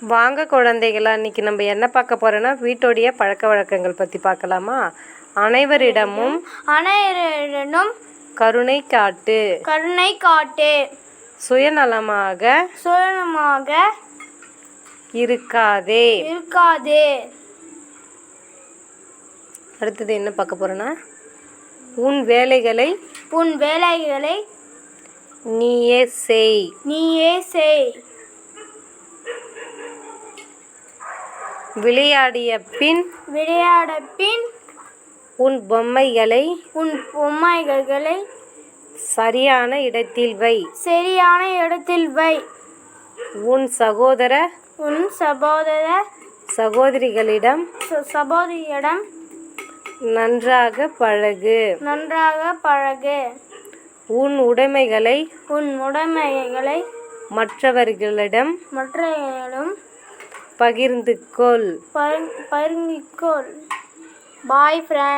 வாங்க குழந்தைகளா இன்னைக்கு நம்ம என்ன பார்க்க போறோம்னா வீட்டோடைய பழக்க வழக்கங்கள் பற்றி பார்க்கலாமா? அனைவரிடமும் அனைவரிடமும் கருணை காட்டு. கருணை காட்டு. சுயநலமாக சுயநலமாக இருக்காதே. இருக்காதே. அடுத்தது என்ன பார்க்க போறோம்னா உன் வேலைகளை உன் வேலைகளை நீயே செய். நீயே செய். விளையாடிய பின் விளையாட பின் உன் பொம்மைகளை உன் பொம்மைகளை சரியான இடத்தில் வை. சரியான இடத்தில் வை. உன் சகோதர உன் சகோதர சகோதரிகளிடம் சகோதரியிடம் நன்றாக பழகு. நன்றாக பழகு. உன் உடைமைகளை உன் உடைமைகளை மற்றவர்களிடம் மற்றவர்களிடம் பகிர்ந்து கொள் பகிர்ந்திக்கொள். பாய் ஃப்ரெண்ட்